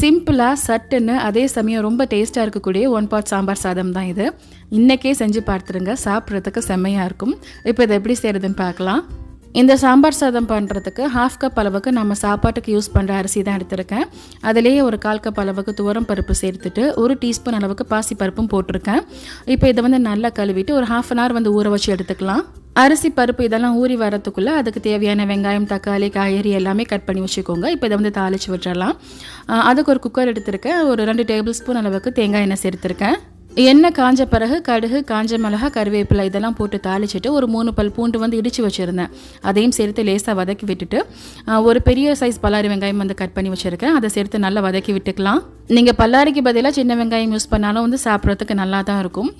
சிம்பிளாக சட்டுன்னு அதே சமயம் ரொம்ப டேஸ்ட்டாக இருக்கக்கூடிய ஒன் பாட் சாம்பார் சாதம் தான் இது. இன்றைக்கே செஞ்சு பார்த்துருங்க சாப்பிட்றதுக்கு செம்மையாக இருக்கும். இப்போ இதை எப்படி செய்கிறதுன்னு பார்க்கலாம். இந்த சாம்பார் சாதம் பண்ணுறதுக்கு ஹாஃப் கப் அளவுக்கு நம்ம சாப்பாட்டுக்கு யூஸ் பண்ணுற அரிசி தான் எடுத்திருக்கேன். அதிலேயே ஒரு கால் கப் அளவுக்கு துவரம் பருப்பு சேர்த்துட்டு ஒரு டீஸ்பூன் அளவுக்கு பாசி பருப்பும் போட்டிருக்கேன். இப்போ இதை வந்து நல்லா கழுவிட்டு ஒரு ஹாஃப் அன் ஹவர் வந்து ஊற வச்சு எடுத்துக்கலாம். அரிசி பருப்பு இதெல்லாம் ஊறி வரத்துக்குள்ளே அதுக்கு தேவையான வெங்காயம் தக்காளி காய்கறி எல்லாமே கட் பண்ணி வச்சுக்கோங்க. இப்போ இதை வந்து தாளித்து விட்டுறலாம். அதுக்கு ஒரு குக்கர் எடுத்திருக்கேன். ஒரு ரெண்டு டேபிள் ஸ்பூன் அளவுக்கு தேங்காய் எண்ணெய் சேர்த்துருக்கேன். எண்ணெய் காஞ்ச பிறகு கடுகு காஞ்ச மிளகா கருவேப்பிலை இதெல்லாம் போட்டு தாளிச்சிட்டு ஒரு மூணு பல் பூண்டு வந்து இடித்து வச்சுருந்தேன். அதையும் சேர்த்து லேசாக வதக்கி விட்டுட்டு ஒரு பெரிய சைஸ் பல்லாரி வெங்காயம் வந்து கட் பண்ணி வச்சுருக்கேன். அதை சேர்த்து நல்லா வதக்கி விட்டுக்கலாம். நீங்கள் பல்லாரிக்கு பதிலாக சின்ன வெங்காயம் யூஸ் பண்ணாலும் வந்து சாப்பிட்றதுக்கு நல்லா தான் இருக்கும்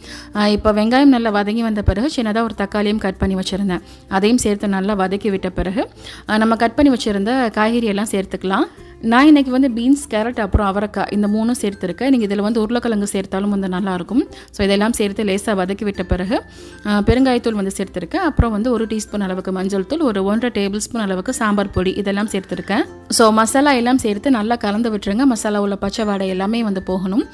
இப்போ வெங்காயம் நல்லா வதங்கி வந்த பிறகு சின்னதாக ஒரு தக்காளியும் கட் பண்ணி வச்சுருந்தேன். அதையும் சேர்த்து நல்லா வதக்கி விட்ட பிறகு நம்ம கட் பண்ணி வச்சுருந்த காய்கறியெல்லாம் சேர்த்துக்கலாம். நான் இன்றைக்கி வந்து பீன்ஸ் கேரட் அப்புறம் அவரைக்காய் இந்த மூணும் சேர்த்துருக்கேன். நீங்கள் இதில் வந்து உருளைக்கிழங்கு சேர்த்தாலும் வந்து நல்லாயிருக்கும் ஸோ இதெல்லாம் சேர்த்து லேசாக வதக்கி விட்ட பிறகு பெருங்காயத்தூள் வந்து சேர்த்துருக்கேன். அப்புறம் வந்து ஒரு டீஸ்பூன் அளவுக்கு மஞ்சள் தூள் ஒரு ஒன்றரை டேபிள் ஸ்பூன் அளவுக்கு சாம்பார் பொடி இதெல்லாம் சேர்த்துருக்கேன். ஸோ மசாலா எல்லாம் சேர்த்து நல்லா கலந்து விட்டுருங்க. மசாலா உள்ள பச்சை வாடை எல்லாமே வந்து போகணும்.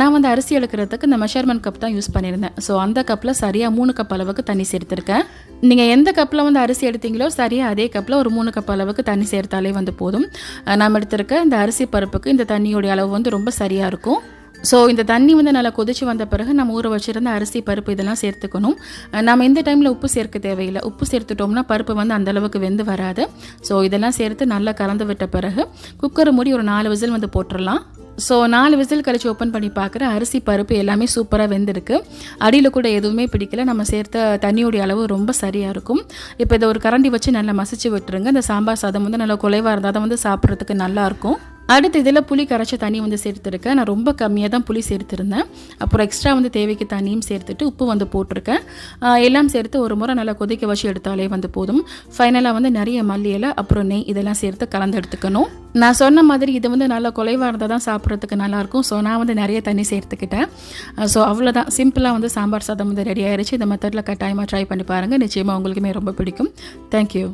நான் வந்து அரிசி எடுக்கிறதுக்கு இந்த மெஷர்மெண்ட் கப் தான் யூஸ் பண்ணியிருந்தேன். ஸோ அந்த கப்பில் சரியாக மூணு கப் அளவுக்கு தண்ணி சேர்த்துருக்கேன். நீங்கள் எந்த கப்பில் வந்து அரிசி எடுத்தீங்களோ சரியாக அதே கப்பில் ஒரு மூணு கப் அளவுக்கு தண்ணி சேர்த்தாலே வந்து போதும். நாம் எடுத்திருக்க இந்த அரிசி பருப்புக்கு இந்த தண்ணியோடைய அளவு வந்து ரொம்ப சரியாக இருக்கும். ஸோ இந்த தண்ணி வந்து நல்லா கொதிச்சு வந்த பிறகு நம்ம ஊற வச்சுருந்த அரிசி பருப்பு இதெல்லாம் சேர்த்துக்கணும். நம்ம இந்த டைமில் உப்பு சேர்க்க தேவையில்லை. உப்பு சேர்த்துட்டோம்னா பருப்பு வந்து அந்த அளவுக்கு வெந்து வராது. ஸோ இதெல்லாம் சேர்த்து நல்லா கலந்து விட்ட பிறகு குக்கரை மூடி ஒரு நாலு விசில் வந்து போட்டுடலாம் ஸோ நாலு விசில் கழிச்சு ஓப்பன் பண்ணி பார்க்குற அரிசி பருப்பு எல்லாமே சூப்பராக வெந்திருக்கு. அடியில் கூட எதுவுமே பிடிக்கல. நம்ம சேர்த்த தண்ணியோடைய அளவு ரொம்ப சரியாக இருக்கும். இப்போ இதை ஒரு கரண்டி வச்சு நல்லா மசிச்சு விட்டுருங்க. இந்த சாம்பார் சாதம் வந்து நல்லா குலைவாக இருந்தால் தான் வந்து சாப்பிட்றதுக்கு நல்லாயிருக்கும் அடுத்து இதில் புளி கரைச்ச தண்ணி வந்து சேர்த்துருக்கேன். நான் ரொம்ப கம்மியாக தான் புளி சேர்த்துருந்தேன். அப்புறம் எக்ஸ்ட்ரா வந்து தேவைக்கு தண்ணியும் சேர்த்துட்டு உப்பு வந்து போட்டிருக்கேன். எல்லாம் சேர்த்து ஒரு முறை நல்லா கொதிக்க வச்சு எடுத்தாலே வந்து போதும். ஃபைனலாக வந்து நிறைய மல்லி இலை அப்புறம் நெய் இதெல்லாம் சேர்த்து கலந்து எடுத்துக்கணும். நான் சொன்ன மாதிரி இது வந்து நல்லா குலைவாக இருந்தால் தான் சாப்பிட்றதுக்கு நல்லாயிருக்கும் ஸோ நான் வந்து நிறைய தண்ணி சேர்த்துக்கிட்டேன். ஸோ அவ்வளோதான் சிம்பிளாக வந்து சாம்பார் சாதம் வந்து ரெடி ஆயிடுச்சு இந்த மெத்தடில் கட்டாயமாக ட்ரை பண்ணி பாருங்கள் நிச்சயமாக உங்களுக்குமே ரொம்ப பிடிக்கும். தேங்க்யூ